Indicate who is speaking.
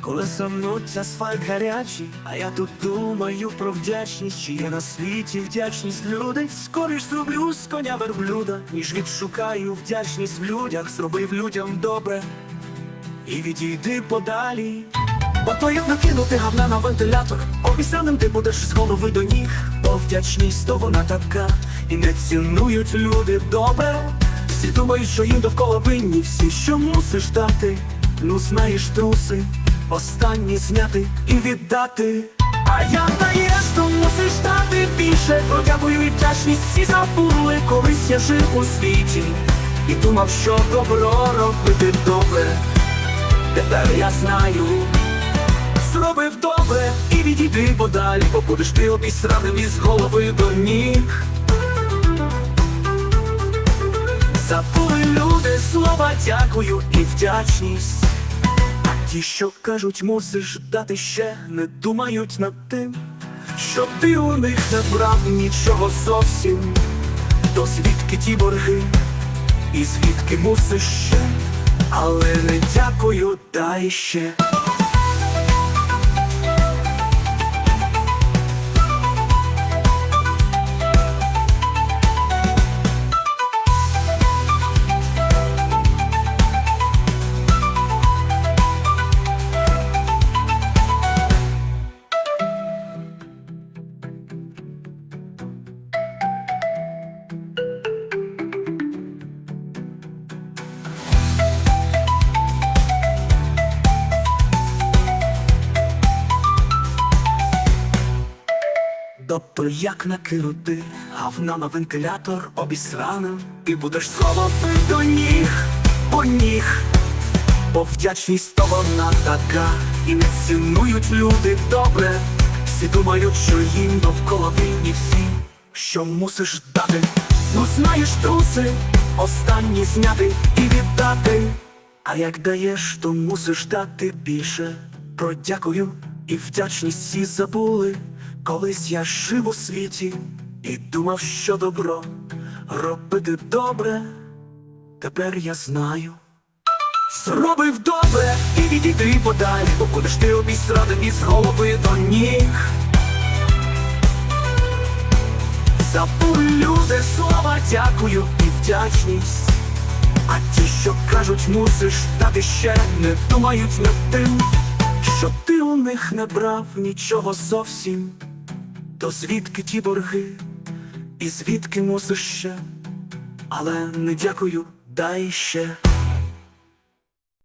Speaker 1: Коли сомнуть асфальт гарячий, а я тут думаю про вдячність, чи є на світі вдячність людей. Скоріш зроблю з коня верблюда, ніж відшукаю вдячність в людях, зробив людям добре і відійди подалі. Бо то як накинути гавна на вентилятор, обіцяним ти будеш з голови до ніг, бо вдячність то вона така, і не цінують люди добре. Всі думають, що їм довкола винні, всі, що мусиш дати, ну знаєш труси, останні зняти і віддати. А я даєш, то мусиш дати більше. Продякую і вдячність всі забули, колись я жив у світі і думав, що добро робити добре. Тепер я знаю, зробив добре і відійди подалі, бо будеш ти обісраним із голови до ніг. Забули люди слова дякую і вдячність. Ті, що кажуть, мусиш дати ще, не думають над тим, що ти у них не брав нічого зовсім. То звідки ті борги, і звідки мусиш ще, але не дякую, дай ще. Тобто як накинути гавна на вентилятор обісраним І будеш сховати до ніг, по ніг. Бо вдячність то вона така І не цінують люди добре. Всі думають, що їм довкола винні всі Що мусиш дати. Ну знаєш труси Останні зняти і віддати. А як даєш, то мусиш дати більше. Про дякую і вдячність всі забули Колись я жив у світі і думав, що добро робити добре, тепер я знаю. Зробив добре і відійди подалі, бо будеш ти обісраним із голови до ніг. Забули люди слова дякую і вдячність. А ті, що кажуть, мусиш дати ще, не думають над тим, що ти у них не брав нічого зовсім. То звідки ті борги, і звідки мусиш ще, але не дякую, дай ще.